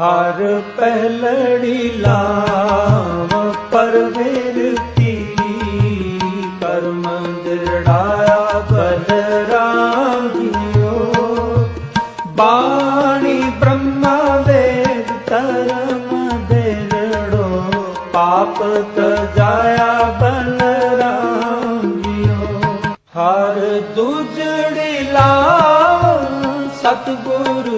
ਹਰ ਪਹਿਲੜੀ ਲਾਮ ਪਰਵੇਰ ਕੀ ਕਰਮ ਦਿੜਾਇਆ Balram JIO ਬਾਣੀ ਬ੍ਰਹਮਾ ਵੇਦ, ਧਰਮ ਦੇਰੜੋ ਪਾਪ ਤਜਾਇਆ ਬਲਰਾਮ ਜੀਓ ਹਰ ਦੁਜੜੀ ਲਾ ਸਤਗੁਰ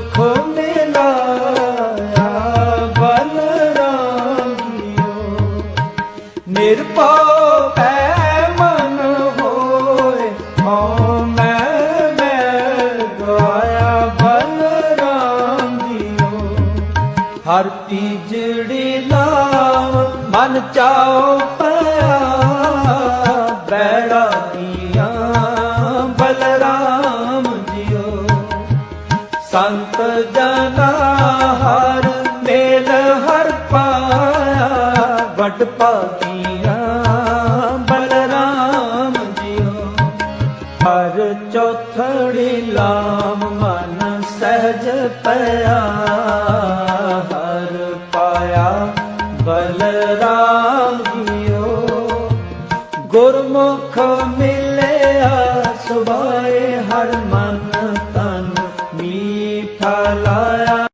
ਪੁਰਖ ਮਿਲਾਇਆ ਬਲਰਾਮ ਜੀਓ ਨਿਰਭਉ ਪੈ ਮਨ ਹੋਏ, ਹਉ ਮੈਂ ਮੈਂ ਗਾਇਆ ਬਲਰਾਮ ਜੀਓ ਹਰ ਤੀਜੜੀ ਲਾਵ ਮਨ ਚਾਉ ਪਿਆ, ਬੈੜਾ ਦੀਆਂ ਸੰਤ ਜਨਾ ਹਰ ਮੇਲ ਹਰ ਪਾਇਆ, ਵਡ ਪਾਤੀਆਂ ਬਲਰਾਮ ਜੀਓ। ਹਰ ਚੌਥੜੀ ਲਾਮ ਮਨ ਸਹਿਜ ਪਿਆ, ਹਰ ਪਾਇਆ ਬਲਰਾਮ ਜੀਓ। ਗੁਰਮੁਖ ਮਿਲਿਆ ਸੁਭਾਏ ਹਰ ਮਨ विठ्ठला